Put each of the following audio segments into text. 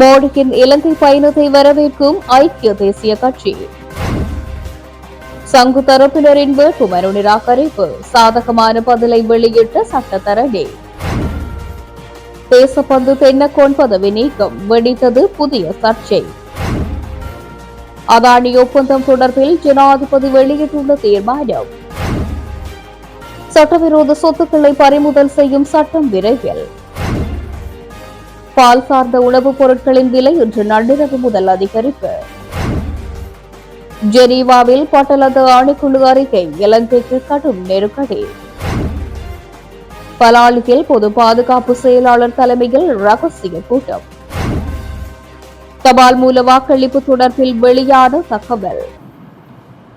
மோடியின் இலங்கை பயணத்தை வரவேற்கும் ஐக்கிய தேசிய கட்சி. சங்கு தரப்பினரின் வேட்புமனு நிராகரிப்பு. சாதகமான பதிலை வெளியிட்ட சட்டத்தரணி. தேசப்பந்து தென்னக்கோன் பதவி நீக்கம். வெடித்தது புதிய சர்ச்சை. அதானி ஒப்பந்தம் தொடர்பில் ஜனாதிபதி வெளியிட்டுள்ள தீர்மானம். சட்டவிரோத சொத்துக்களை பறிமுதல் செய்யும் சட்டம் விரைவில். பால் சார்ந்த உணவுப் பொருட்களின் விலை இன்று நள்ளிரவு முதல் அதிகரிப்பு. ஜெனீவாவில் பட்டலது ஆணைக்குழு அறிக்கை இலங்கைக்கு கடும் நெருக்கடி. பலாலியில் பொது பாதுகாப்பு செயலாளர் தலைமையில் ரகசிய கூட்டம். தபால் மூல வாக்களிப்பு தொடர்பில் வெளியான தகவல்.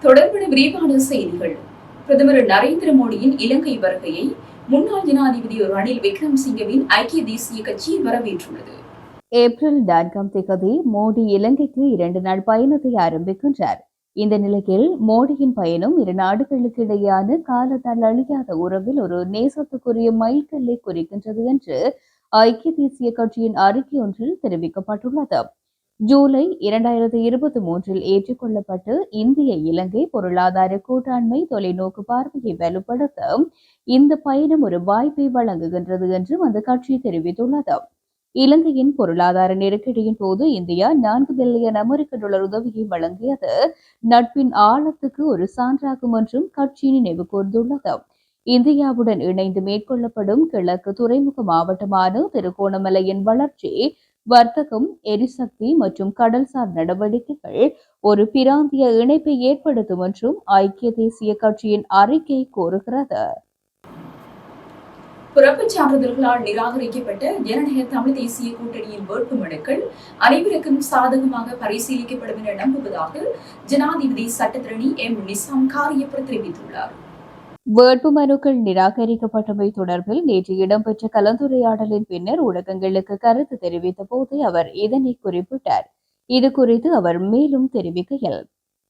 தொடர்பான விரிவான செய்திகள். பிரதமர் நரேந்திர மோடியின் இலங்கை வருகையை முன்னாள் ஜனாதிபதி ரணில் விக்ரம்சிங்கவின் ஐக்கிய தேசிய கட்சி வரவேற்றுள்ளது. ஏப்ரல் நான்காம் தேதி மோடி இலங்கைக்கு இரண்டு நாள் பயணத்தை ஆரம்பிக்கின்றார். இந்த நிலையில் மோடியின் பயணம் இரு நாடுகளுக்கு இடையான காலத்தால் அழியாத உறவில் ஒரு நேசத்துக்குரிய மைல்கல்லை குறிக்கின்றது என்று ஐக்கிய தேசிய கட்சியின் அறிக்கை ஒன்றில் தெரிவிக்கப்பட்டுள்ளது. ஜூலை இரண்டாயிரத்தி இருபத்தி மூன்றில் ஏற்றுக்கொள்ளப்பட்டு இந்திய இலங்கை பொருளாதார கூட்டாண்மை தொலைநோக்கு பார்வையை வலுப்படுத்த இந்த பயணம் ஒரு வாய்ப்பை வழங்குகின்றது என்றும் அந்த கட்சி தெரிவித்துள்ளது. இலங்கையின் பொருளாதார நெருக்கடியின் போது இந்தியா நான்கு பில்லியன் அமெரிக்க டாலர் உதவியை வழங்கியது. நட்பின் ஆழத்துக்கு ஒரு சான்றாகும் என்றும் கட்சி நினைவு கூர்ந்துள்ளது. இந்தியாவுடன் இணைந்து மேற்கொள்ளப்படும் கிழக்கு துறைமுக மாவட்டமான திருகோணமலையின் வளர்ச்சி வர்த்தகம் எரிசக்தி மற்றும் கடல்சார் நடவடிக்கைகள் ஒரு பிராந்திய இணைப்பை ஏற்படுத்தும் என்றும் ஐக்கிய தேசிய கட்சியின் அறிக்கை கோருகிறது பிறப்பு சான்றிதழ்களால் நிராகரிக்கப்பட்ட ஜனநாயக தமிழ் தேசிய கூட்டணியின் வேட்புமனுக்கள் அனைவருக்கும் சாதகமாக பரிசீலிக்கப்படும் என நம்புவதாக ஜனாதிபதி சட்டத்திரணி எம் நிசாம் காரியப்பர் தெரிவித்துள்ளார். வேட்பு மனுக்கள் நிராகரிக்கப்பட்டமை தொடர்பில் நேற்று இடம்பெற்ற கலந்துரையாடலின் பின்னர் ஊடகங்களுக்கு கருத்து தெரிவித்த போது அவர் இதனை குறிப்பிட்டார். இது குறித்து அவர் மேலும் தெரிவிக்கையில்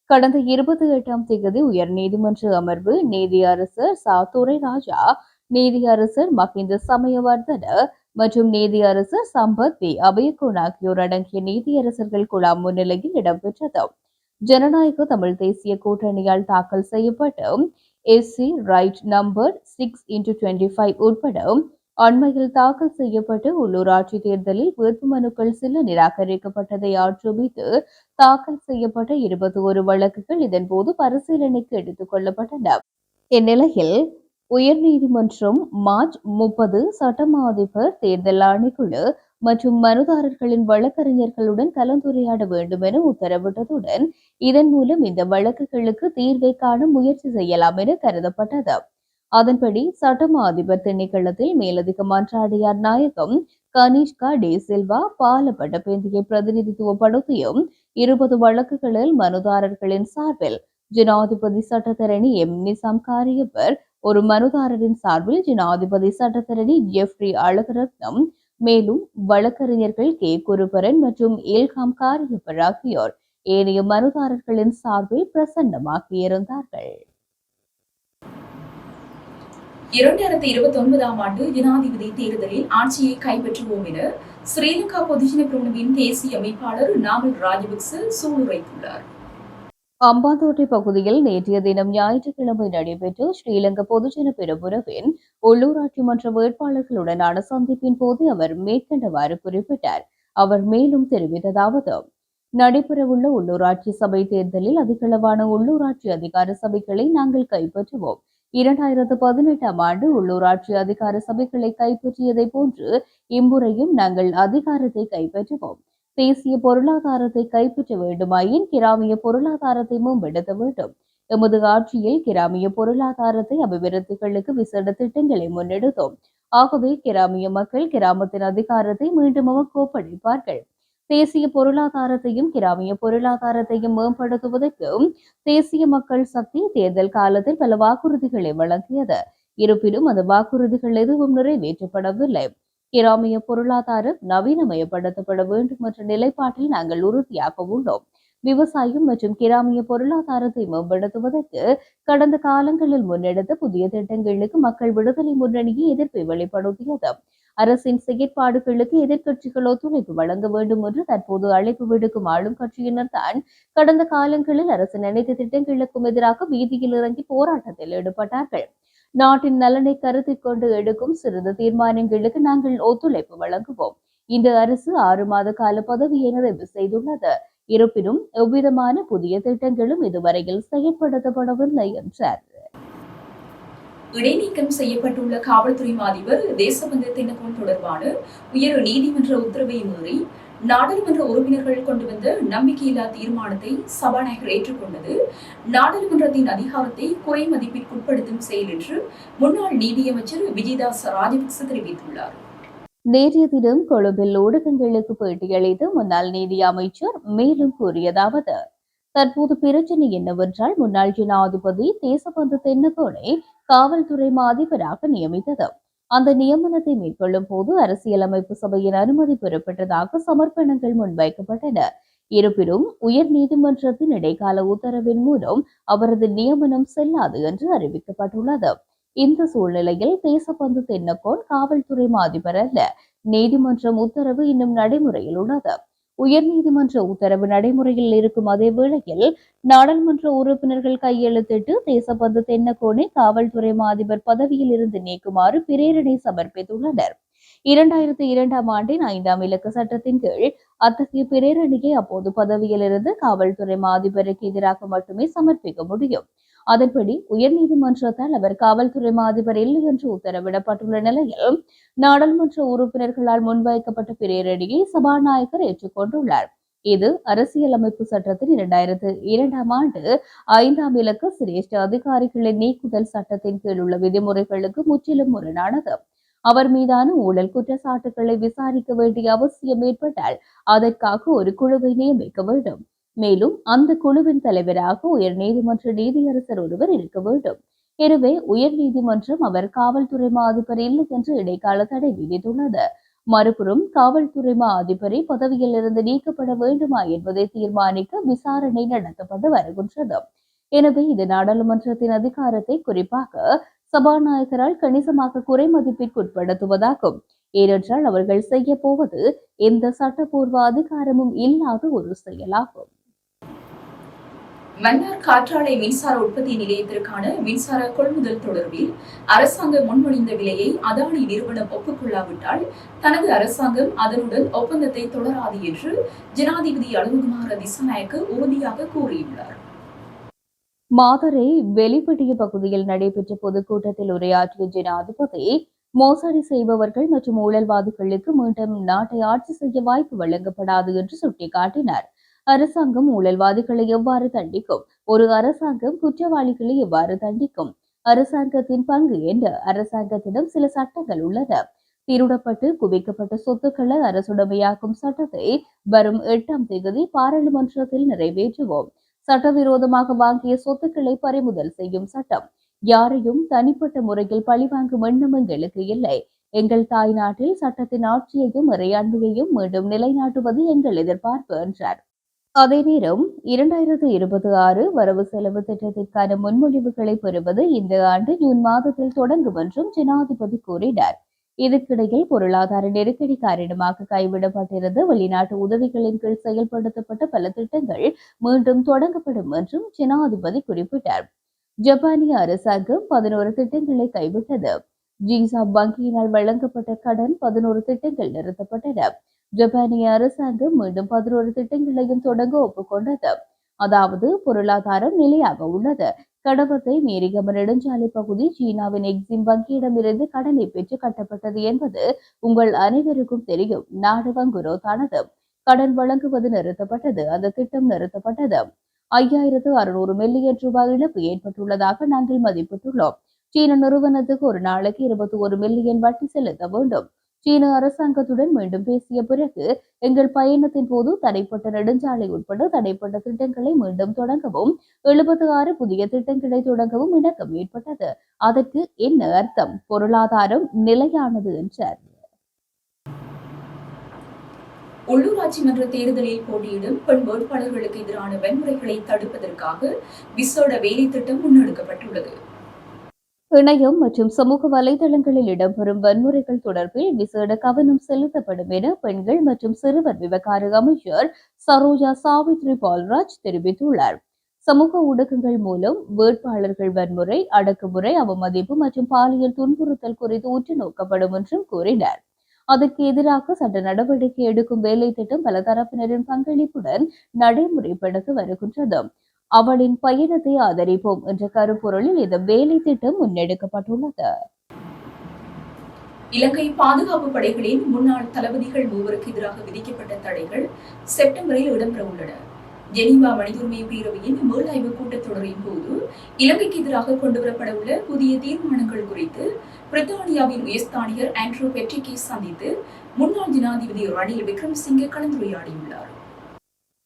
கடந்த இருபத்தி எட்டாம் தேதி உயர்நீதிமன்ற அமர்வு நீதியரசர் சா. துரைராஜா நீதியரசர் மகிந்த சமயவர்தன மற்றும் நீதியரசர் சம்பத் பி. அபயகுன் ஆகியோர் அடங்கிய நீதியரசர்கள் குழாம் முன்னிலையில் இடம்பெற்றது. ஜனநாயக தமிழ் தேசிய கூட்டணியால் தாக்கல் செய்யப்பட்ட SC right number six into twenty five உட்பட அண்மையில் தாக்கல் செய்யப்பட்டு உள்ளூராட்சி தேர்தலில் வேட்புமனுக்கள் சில நிராகரிக்கப்பட்டதை ஆட்சேபித்து தாக்கல் செய்யப்பட்ட இருபத்தி ஒரு வழக்குகள் இதன்போது பரிசீலனைக்கு எடுத்துக் கொள்ளப்பட்டன. இந்நிலையில் உயர்நீதிமன்றம் மார்ச் முப்பது சட்டமாதிபர் தேர்தல் ஆணைக்குழு மற்றும் மனுதாரர்களின் வழக்கறிஞர்களுடன் கலந்துரையாட வேண்டும் என உத்தரவிட்டதுடன் இதன் மூலம் இந்த வழக்குகளுக்கு தீர்வை காண முயற்சி செய்யலாம் என கருதப்பட்டது. அதன்படி சட்டமா அதிபர் திணைக்களத்தில் மேலதிக மன்றாடியார் நாயகம் கனிஷ்கா டே சில்வா பாலப்பட்ட பெந்தியை பிரதிநிதித்துவப்படுத்தியும் இருபது வழக்குகளில் மனுதாரர்களின் சார்பில் ஜனாதிபதி சட்டத்தரணி எம். நிசாம் காரியவர் ஒரு மனுதாரரின் சார்பில் ஜனாதிபதி சட்டத்தரணி ஜெஃப்ரி அழகரத்னம் மேலும் வழக்கறிஞர்கள் கே. குருபரன் மற்றும் இல்காம் காரியப்பர் ஆகியோர் ஏனைய மனுதாரர்களின் சார்பில் பிரசன்னமாகியிருந்தார்கள். இரண்டாயிரத்தி இருபத்தி ஒன்பதாம் ஆண்டு ஜனாதிபதி தேர்தலில் ஆட்சியை கைப்பற்றுவோம் என ஸ்ரீலங்கா பொதுஜன பிரமுவின் தேசிய அமைப்பாளர் நாமல் ராஜபக்ச சூளுரைத்துள்ளார் அம்பாந்தோட்டை பகுதியில் நேற்றைய தினம் ஞாயிற்றுக்கிழமை நடைபெற்ற ஸ்ரீலங்கா பொதுஜன பெருமுறவின் உள்ளூராட்சி மன்ற வேட்பாளர்களுடனான சந்திப்பின் போது அவர் மேற்கண்டவாறு குறிப்பிட்டார். அவர் மேலும் தெரிவித்ததாவது நடைபெறவுள்ள உள்ளூராட்சி சபை தேர்தலில் அதிகளவான உள்ளூராட்சி அதிகார சபைகளை நாங்கள் கைப்பற்றுவோம். இரண்டாயிரத்து பதினெட்டாம் ஆண்டு உள்ளூராட்சி அதிகார சபைகளை கைப்பற்றியதை போன்று இம்முறையும் நாங்கள் அதிகாரத்தை கைப்பற்றுவோம். தேசிய பொருளாதாரத்தை கைப்பற்ற வேண்டுமாயின் கிராமிய பொருளாதாரத்தை மேம்படுத்த வேண்டும். எமது ஆட்சியில் கிராமிய பொருளாதாரத்தை அபிவிருத்திகளுக்கு விசேட திட்டங்களை முன்னெடுத்தோம். ஆகவே கிராமிய மக்கள் கிராமத்தின் அதிகாரத்தை மீண்டும் நமக்கு ஒப்படைப்பார்கள் தேசிய பொருளாதாரத்தையும் கிராமிய பொருளாதாரத்தையும் மேம்படுத்துவதற்கு தேசிய மக்கள் சக்தி தேர்தல் காலத்தில் பல வாக்குறுதிகளை வழங்கியது. இருப்பினும் அந்த வாக்குறுதிகள் எதுவும் நிறைவேற்றப்படவில்லை. கிராமிய பொருளாதாரம் நவீனமயப்படுத்தப்பட வேண்டும் என்ற நிலைப்பாட்டில் நாங்கள் உறுதியாக உள்ளோம். விவசாயம் மற்றும் கிராமிய பொருளாதாரத்தை மேம்படுத்துவதற்கு கடந்த காலங்களில் முன்னெடுத்த புதிய திட்டங்களுக்கு மக்கள் விடுதலை முன்னணியை எதிர்ப்பை வெளிப்படுத்தியது. அரசின் செயற்பாடுகளுக்கு எதிர்க்கட்சிகள் ஒத்துழைப்பு வழங்க வேண்டும் என்று தற்போது அழைப்பு விடுக்கும் ஆளும் கட்சியினர் தான் கடந்த காலங்களில் அரசின் அனைத்து திட்டங்களுக்கும் எதிராக வீதியில் இறங்கி போராட்டத்தில் ஈடுபட்டார்கள். நாட்டின் நலனை கருத்தில் கொண்டு எடுக்கும் சிறந்த தீர்மானங்களுக்கு நாங்கள் ஒத்துழைப்பு வழங்குவோம். இந்த அரசு ஆறு மாத கால பதவியை நிறைவு செய்துள்ளது. இருப்பினும் எவ்விதமான புதிய திட்டங்களும் இதுவரையில் செயற்படுத்தப்படவில்லை என்றார். இடைநீக்கம் செய்யப்பட்டுள்ள காவல்துறை அதிபர் தேசபந்து தென்னகோன் தொடர்பான உயர் நீதிமன்ற உத்தரவை மீறி நாடாளுமன்ற உறுப்பினர்கள் கொண்டு வந்த நம்பிக்கையில்லா தீர்மானத்தை சபாநாயகர் ஏற்றுக்கொண்டது. நாடாளுமன்றத்தின் அதிகாரத்தை குறை மதிப்பிற்குட்படுத்தும் செயல் என்று முன்னாள் நீதியமைச்சர் விஜயதாஸ் ராஜபக்ச தெரிவித்துள்ளார். நேற்றைய தினம் கொழும்பில் ஊடகங்களுக்கு பேட்டியளித்த முன்னாள் நீதி அமைச்சர் மேலும் கூறியதாவது தற்போது பிரச்சனை என்னவென்றால் முன்னாள் ஜனாதிபதி தேசபந்து தென்னகோனை காவல்துறை மாதிபராக நியமித்தது. அந்த நியமனத்தை மேற்கொள்ளும் போது அரசியலமைப்பு சபையின் அனுமதி பெறப்பட்டதாக சமர்ப்பணங்கள் முன்வைக்கப்பட்டன. இருப்பினும் உயர் நீதிமன்றத்தின் இடைக்கால உத்தரவின் மூலம் அவரது நியமனம் செல்லாது என்று அறிவிக்கப்பட்டுள்ளது. இந்த சூழ்நிலையில் தேசப்பந்து தென்னக்கோன் காவல்துறை மாதிபர் அல்ல. நீதிமன்றம் உத்தரவு இன்னும் நடைமுறையில் உள்ளது. உயர்நீதிமன்ற உத்தரவு நடைமுறையில் இருக்கும் அதே வேளையில் நாடாளுமன்ற உறுப்பினர்கள் கையெழுத்திட்டு தேசபந்து தென்னக்கோனை காவல்துறை மா அதிபர் பதவியில் இருந்து நீக்குமாறு பிரேரணை சமர்ப்பித்துள்ளனர். இரண்டாயிரத்தி இரண்டாம் ஆண்டின் ஐந்தாம் இலக்கு சட்டத்தின் கீழ் அத்தகைய பிரேரணையை அப்போது பதவியில் இருந்து காவல்துறை மாதிபருக்கு எதிராக மட்டுமே சமர்ப்பிக்க முடியும். அதன்படி உயர்நீதிமன்றத்தால் அவர் காவல்துறை மாதிபர் இல்லை என்று உத்தரவிடப்பட்டுள்ள நிலையில் நாடாளுமன்ற உறுப்பினர்களால் முன்வைக்கப்பட்ட பிரேரணியை சபாநாயகர் ஏற்றுக்கொண்டுள்ளார். இது அரசியலமைப்பு சட்டத்தின் இரண்டாயிரத்து இரண்டாம் ஆண்டு ஐந்தாம் இலக்க சிரேஷ்ட அதிகாரிகளின் நீக்குதல் சட்டத்தின் கீழ் உள்ள விதிமுறைகளுக்கு முற்றிலும் முரணானது. அவர் மீதான ஊழல் குற்றச்சாட்டுகளை விசாரிக்க வேண்டிய அவசியம் ஏற்பட்டால் அதற்காக ஒரு குழுவை நியமிக்க வேண்டும். மேலும் அந்த குழுவின் தலைவராக உயர் நீதிமன்ற நீதியரசர் ஒருவர் இருக்க வேண்டும். எனவே உயர் நீதிமன்றம் அவர் காவல்துறை மா அதிபர் இல்லை என்று இடைக்கால தடை விதித்துள்ளது. மறுபுறம் காவல்துறை மா அதிபரை பதவியில் இருந்து நீக்கப்பட வேண்டுமா என்பதை தீர்மானிக்க விசாரணை நடத்தப்பட்டு வருகின்றது. எனவே இது நாடாளுமன்றத்தின் அதிகாரத்தை குறிப்பாக சபாநாயகரால் கணிசமாக குறைமதிப்பிற்குட்படுத்துவதாகும். ஏனென்றால் அவர்கள் செய்ய போவது எந்த சட்டப்பூர்வ அதிகாரமும் இல்லாத ஒரு செயலாகும். மன்னார் காற்றாலை மின்சார உற்பத்தி நிலையத்திற்கான மின்சார கொள்முதல் தொடர்பில் அரசாங்கம் முன்மொழிந்த விலையை அதானி நிறுவனம் ஒப்புக்கொள்ளாவிட்டால் தனது அரசாங்கம் அதனுடன் ஒப்பந்தத்தை தொடராது என்று ஜனாதிபதி அலுவகுமார திசாநாயக்க உறுதியாக கூறியுள்ளார். மாதரை வெளிப்பட்டிய பகுதியில் நடைபெற்ற பொதுக்கூட்டத்தில் உரையாற்றிய ஜனாதிபதி மோசடி செய்பவர்கள் மற்றும் ஊழல்வாதிகளுக்கு மீண்டும் நாட்டை ஆட்சி செய்ய வாய்ப்பு வழங்கப்படாது என்று சுட்டிக்காட்டினார். அரசாங்கம் ஊழல்வாதிகளை எவ்வாறு தண்டிக்கும்? ஒரு அரசாங்கம் குற்றவாளிகளை எவ்வாறு தண்டிக்கும்? அரசாங்கத்தின் பங்கு என்று அரசாங்கத்திடம் சில சட்டங்கள் உள்ளன. திருடப்பட்டு குவிக்கப்பட்ட சொத்துக்களை அரசுடைமையாக்கும் சட்டத்தை வரும் எட்டாம் தேதி பாராளுமன்றத்தில் நிறைவேற்றுவோம். சட்டவிரோதமாக வாங்கிய சொத்துக்களை பறிமுதல் செய்யும் சட்டம். யாரையும் தனிப்பட்ட முறையில் பழிவாங்கும் எண்ணம் எங்களுக்கு இல்லை. எங்கள் தாய் நாட்டில் சட்டத்தின் ஆட்சியையும் இறையாண்மையையும் மீண்டும் நிலைநாட்டுவது எங்கள் எதிர்பார்ப்பு என்றார். அதே நேரம் இரண்டாயிரத்து இருபத்தி ஆறு வரவு செலவு திட்டத்திற்கான முன்மொழிவுகளை பெறுவது இந்த ஆண்டு ஜூன் மாதத்தில் தொடங்கும் என்றும் ஜனாதிபதி கூறினார். இதற்கிடையில் பொருளாதார நெருக்கடி காரணமாக கைவிடப்பட்டிருந்த வெளிநாட்டு உதவிகளின் கீழ் செயல்படுத்தப்பட்ட பல திட்டங்கள் மீண்டும் தொடங்கப்படும் என்றும் ஜனாதிபதி குறிப்பிட்டார். ஜப்பானிய அரசாங்கம் பதினோரு திட்டங்களை கைவிட்டது. ஜீசா வங்கியினால் வழங்கப்பட்ட கடன் பதினோரு திட்டங்கள் நிறுத்தப்பட்டன. ஜப்பானிய அரசாங்கம் மீண்டும் பதினோரு திட்டங்களையும் தொடங்க ஒப்புக்கொண்டது. அதாவது பொருளாதாரம் நிலையாக உள்ளது. கடவத்தை மேரிகம நெடுஞ்சாலை பகுதி சீனாவின் எக்ஸிம் வங்கியிடமிருந்து கடனை பெற்று கட்டப்பட்டது என்பது உங்கள் அனைவருக்கும் தெரியும். நாடு வங்குரோத்தானது கடன் வழங்குவது நிறுத்தப்பட்டது. அந்த திட்டம் நிறுத்தப்பட்டது. ஐயாயிரத்து அறுநூறு மில்லியன் ரூபாய் இழப்பு ஏற்பட்டுள்ளதாக நாங்கள் மதிப்பிட்டுள்ளோம். சீன நிறுவனத்துக்கு ஒரு நாளைக்கு இருபத்தி ஒரு மில்லியன் வட்டி செலுத்த வேண்டும். சீன அரசாங்கத்துடன் மீண்டும் பேசிய பிறகு எங்கள் பயணத்தின் போது தடைப்பட்ட நெடுஞ்சாலை உட்பட தடைப்பட்ட திட்டங்களை மீண்டும் தொடங்கவும் எழுபத்தி ஆறு புதிய திட்டங்களை தொடங்கவும் இணக்கம் ஏற்பட்டது. அதற்கு என்ன அர்த்தம்? பொருளாதாரம் நிலையானது என்றார். உள்ளூராட்சி மன்ற தேர்தலில் போட்டியிடும் பெண் வேட்பாளர்களுக்கு எதிரான வன்முறைகளை தடுப்பதற்காக விசேட வேலை திட்டம் முன்னெடுக்கப்பட்டுள்ளது. இணையம் மற்றும் சமூக வலைதளங்களில் இடம்பெறும் வன்முறைகள் தொடர்பில் விசேட கவனம் செலுத்தப்படும் என பெண்கள் மற்றும் சிறுவர் விவகார அமைச்சர் சரோஜா சாவித்ரி பால்ராஜ் தெரிவித்துள்ளார். சமூக ஊடகங்கள் மூலம் வேட்பாளர்கள் வன்முறை அடக்குமுறை அவமதிப்பு மற்றும் பாலியல் துன்புறுத்தல் குறித்து உற்று நோக்கப்படும் என்றும் கூறினார். அதற்கு எதிராக சட்ட நடவடிக்கை எடுக்கும் வேலை திட்டம் பல தரப்பினரின் பங்களிப்புடன் நடைமுறைப்படுத்தி வருகின்றது. அவளின் பயணத்தை ஆதரிப்போம் என்ற கருப்பொருளில் இந்த வேலை திட்டம் முன்னெடுக்கப்பட்டுள்ளது. இலங்கை பாதுகாப்பு படைகளின் முன்னாள் தளபதிகள் மூவருக்கு எதிராக விதிக்கப்பட்ட தடைகள் செப்டம்பரில் இடம்பெற உள்ளன ஜெனீவா மனித உரிமை பேரவையின் மீளாய்வு கூட்டத்தொடரின் போது இலங்கைக்கு எதிராக கொண்டுவரப்பட உள்ள புதிய தீர்மானங்கள் குறித்து பிரித்தானியாவின் உயர்ஸ்தானியர் ஆண்ட்ரூ பெட்ரிக்கை சந்தித்து முன்னாள் ஜனாதிபதி ரணில் விக்ரமசிங்கே கலந்துரையாடியுள்ளார்.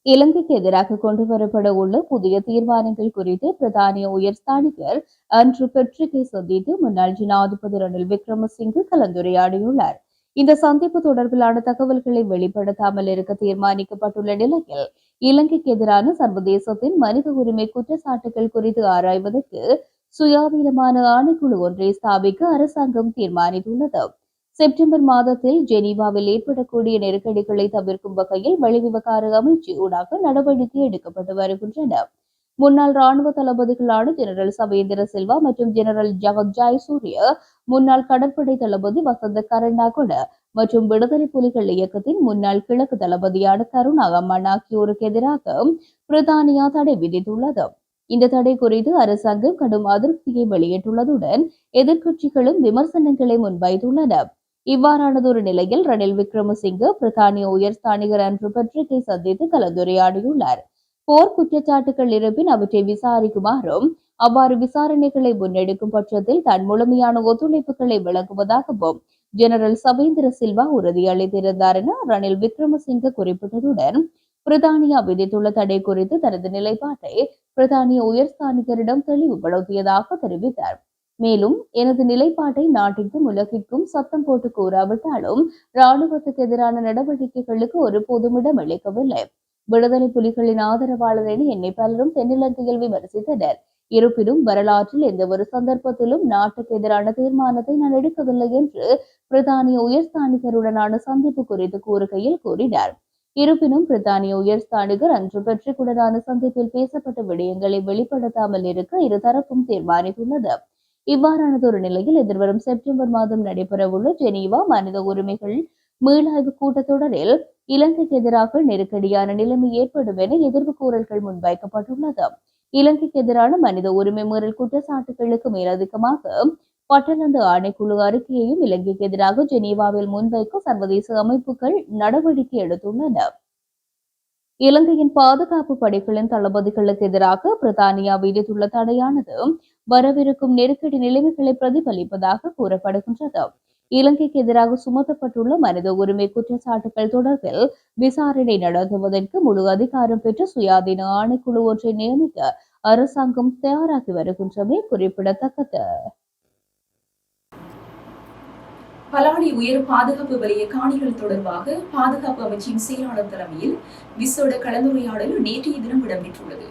இலங்கைக்கு எதிராக கொண்டு வரப்பட உள்ள புதிய தீர்மானங்கள் குறித்து பிரதானிய உயர்ஸ்தானிகர் அன்று பெட்ரிக்கை சந்தித்து முன்னாள் ஜனாதிபதி ரணில் விக்ரமசிங்கு கலந்துரையாடியுள்ளார். இந்த சந்திப்பு தொடர்பிலான தகவல்களை வெளிப்படுத்தாமல் இருக்க தீர்மானிக்கப்பட்டுள்ள நிலையில் இலங்கைக்கு எதிரான சர்வதேசத்தின் மனித உரிமை குற்றச்சாட்டுகள் குறித்து ஆராய்வதற்கு சுயாதீனமான ஆணைக்குழு ஒன்றை ஸ்தாபிக்க அரசாங்கம் தீர்மானித்துள்ளது. செப்டம்பர் மாதத்தில் ஜெனீவாவில் ஏற்படக்கூடிய நெருக்கடிகளை தவிர்க்கும் வகையில் வெளிவிவகார அமைச்சு ஊடாக நடவடிக்கை எடுக்கப்பட்டு வருகின்றன. முன்னாள் ராணுவ தளபதிகளான ஜெனரல் சவேந்திர சில்வா மற்றும் ஜெனரல் ஜகத் ஜாய் சூரிய முன்னாள் கடற்படை தளபதி வசந்த கருணாகுட மற்றும் விடுதலை புலிகள் இயக்கத்தின் முன்னாள் கிழக்கு தளபதியான கருணா அம்மன் ஆகியோருக்கு எதிராக பிரித்தானியா தடை விதித்துள்ளது. இந்த தடை குறித்து அரசாங்கம் கடும் அதிருப்தியை வெளியிட்டுள்ளதுடன் எதிர்க்கட்சிகளும் விமர்சனங்களை முன்வைத்துள்ளன. இவ்வாறானதொரு நிலையில் ரணில் விக்ரமசிங்கே பிரித்தானிய உயர்ஸ்தானிகர் அன்று பத்திரிகை சந்தித்து கலந்துரையாடியுள்ளார். போர் குற்றச்சாட்டுகள் இருப்பின் அவற்றை விசாரிக்குமாறும் அவ்வாறு விசாரணைகளை முன்னெடுக்கும் பட்சத்தில் தன் முழுமையான ஒத்துழைப்புகளை வழங்குவதாகவும் ஜெனரல் சவேந்திர சில்வா உறுதியளித்திருந்தார் என ரணில் விக்ரமசிங்கே குறிப்பிட்டதுடன் பிரித்தானியா விதித்துள்ள தடை குறித்து தனது நிலைப்பாட்டை பிரித்தானிய உயர்ஸ்தானிகரிடம் தெளிவுபடுத்தியதாக தெரிவித்தார். மேலும் எனது நிலைப்பாட்டை நாட்டிற்கும் உலகிற்கும் சத்தம் போட்டு கூறாவிட்டாலும் ராணுவத்துக்கு எதிரான நடவடிக்கைகளுக்கு ஒருபோதும் இடமளிக்கவில்லை விடுதலை புலிகளின் ஆதரவாளர் என என்னை பலரும் தென்னிலங்கையில் விமர்சித்தனர். இருப்பினும் வரலாற்றில் எந்த ஒரு சந்தர்ப்பத்திலும் நாட்டுக்கு எதிரான தீர்மானத்தை நான் எடுக்கவில்லை என்று பிரித்தானிய உயர்ஸ்தானிகருடனான சந்திப்பு குறித்து கூறுகையில் கூறினார். இருப்பினும் பிரித்தானிய உயர்ஸ்தானிகர் அன்று பெற்றுக்குடனான சந்திப்பில் பேசப்பட்ட விடயங்களை வெளிப்படுத்தாமல் இருக்க இருதரப்பும் தீர்மானித்துள்ளது. இவ்வாறானதொரு நிலையில் எதிர்வரும் செப்டம்பர் மாதம் நடைபெறவுள்ள ஜெனீவா மனித உரிமைகள் மீளாய்வு கூட்டத்தொடரில் இலங்கைக்கு எதிராக நெருக்கடியான நிலைமை ஏற்படும் என எதிர்ப்பு கூறல்கள் முன்வைக்கப்பட்டுள்ளது இலங்கைக்கு எதிரான மனித உரிமை மீறல் குற்றச்சாட்டுகளுக்கு மேலதிகமாக பட்டலந்து ஆணைக்குழு அறிக்கையையும் இலங்கைக்கு எதிராக ஜெனீவாவில் முன்வைக்க சர்வதேச அமைப்புகள் நடவடிக்கை எடுத்துள்ளன. இலங்கையின் பாதுகாப்பு படைகளின் தளபதிகளுக்கு எதிராக பிரித்தானியா விதித்துள்ள தடையானது வரவிருக்கும் நெருக்கடி நிலைமைகளை பிரதிபலிப்பதாக கூறப்படுகின்றது. இலங்கைக்கு எதிராக சுமத்தப்பட்டுள்ள மனித உரிமை குற்றச்சாட்டுகள் தொடர்பில் விசாரணை நடத்துவதற்கு முழு அதிகாரம் பெற்ற சுயாதீன ஆணைக்குழு ஒன்றை நியமிக்க அரசாங்கம் தயாராகி வருகின்றமை குறிப்பிடத்தக்கது. பலாடி உயர் பாதுகாப்பு வலய காணிகள் தொடர்பாக பாதுகாப்பு அமைச்சின் செயலாளர் தலைமையில் விசோட கலந்துரையாடல் நேற்றைய தினம் இடம்பெற்றுள்ளது.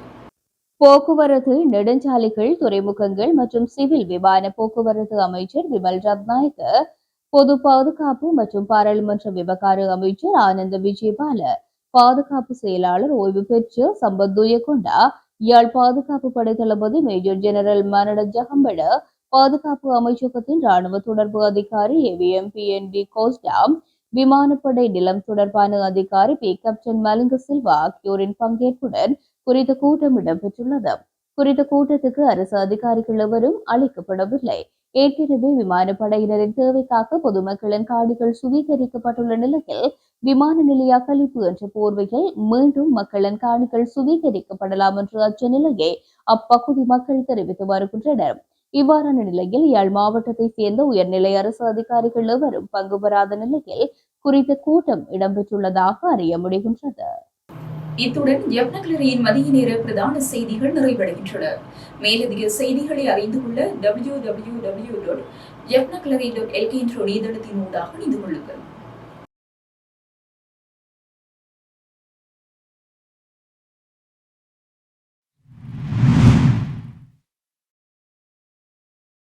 போக்குவரத்து நெடுஞ்சாலைகள் துறைமுகங்கள் மற்றும் சிவில் விமான போக்குவரத்து அமைச்சர் விமல் ரத்நாயக்க பொது பாதுகாப்பு மற்றும் பாராளுமன்ற விவகார அமைச்சர் ஆனந்த விஜயபால பாதுகாப்பு செயலாளர் ஓய்வு பெற்ற சம்பத் துயகொண்டா யாழ் பாதுகாப்பு படை தளபதி மேஜர் ஜெனரல் மரண ஜகம்பட பாதுகாப்பு அமைச்சகத்தின் ராணுவ தொடர்பு அதிகாரி AVM P N D Costa விமானப்படை நிலம் தொடர்பான அதிகாரி பி கேப்டன் மலிங்க சில்வா ஆகியோரின் பங்கேற்புடன் குறித்த கூட்டம் இடம்பெற்றுள்ளது. குறித்த கூட்டத்துக்கு அரசு அதிகாரிகள் எவரும் அளிக்கப்படவில்லை. ஏற்கனவே விமானப்படையினரின் தேவைக்காக பொதுமக்களின் காணிகள் சுவீகரிக்கப்பட்டுள்ள நிலையில் விமான நிலைய அகழிப்பு என்ற போர்வையில் மீண்டும் மக்களின் காணிகள் சுவீகரிக்கப்படலாம் என்ற அச்ச நிலையை அப்பகுதி மக்கள் தெரிவித்து வருகின்றனர். இவ்வாறான நிலையில் யாழ் மாவட்டத்தைச் சேர்ந்த உயர்நிலை அரசு அதிகாரிகள் எவரும் பங்கு பெறாத நிலையில் குறித்த கூட்டம் இடம்பெற்றுள்ளதாக அறிய முடிகின்றது. இத்துடன் யப்னகிளரியின் மதிய நேர பிரதான செய்திகள் நிறைவடைகின்றன. மேலதிக செய்திகளை அறிந்து கொள்ள டபிள்யூ டபிள்யூ டபிள்யூ டாட் யப்னகிளரி டாட் எல்கே என்ற இணையதளத்தின் ஊடாக இணைந்து கொள்ளுங்கள்.